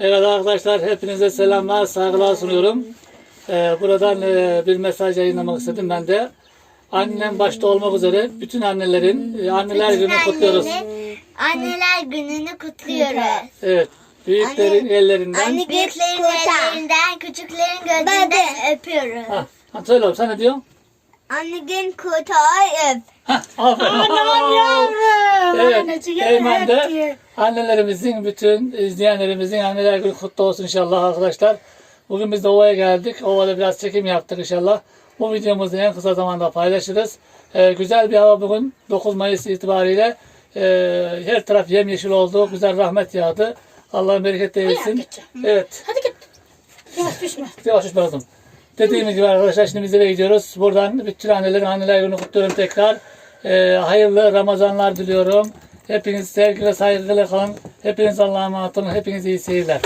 Evet arkadaşlar hepinize selamlar, saygılar sunuyorum. Ee, buradan e, bir mesaj yayınlamak istedim ben de. Annem başta olmak üzere bütün annelerin e, anneler gününü kutluyoruz. Anneler gününü kutluyoruz. Evet. Büyüklerin ellerinden. Anne büyüklerin ellerinden, küçüklerin gözünden öpüyoruz. Ha, ha, söyle oğlum sen ne diyorsun? Anne gün kutay öp. Ha, aferin. Evet. Eymen de annelerimizin bütün izleyenlerimizin anneler günü kutlu olsun inşallah arkadaşlar. Bugün biz de ovaya geldik. Ovada biraz çekim yaptık inşallah. Bu videomuzu en kısa zamanda paylaşırız. Ee, güzel bir hava bugün 9 Mayıs itibariyle ee, her taraf yemyeşil oldu. Güzel rahmet yağdı. Allah'ın bereket eylesin. Evet. Hadi git. Yavaş düşme. Yavaş yavaş bakalım. Dediğimiz gibi arkadaşlar şimdi biz eve gidiyoruz. Buradan bütün annelerin anneler günü kutluyorum tekrar. Ee, hayırlı Ramazanlar diliyorum. Hepiniz sevgiyle saygıyla kalın. Hepiniz Allah'a emanet olun. Hepiniz iyi seyirler.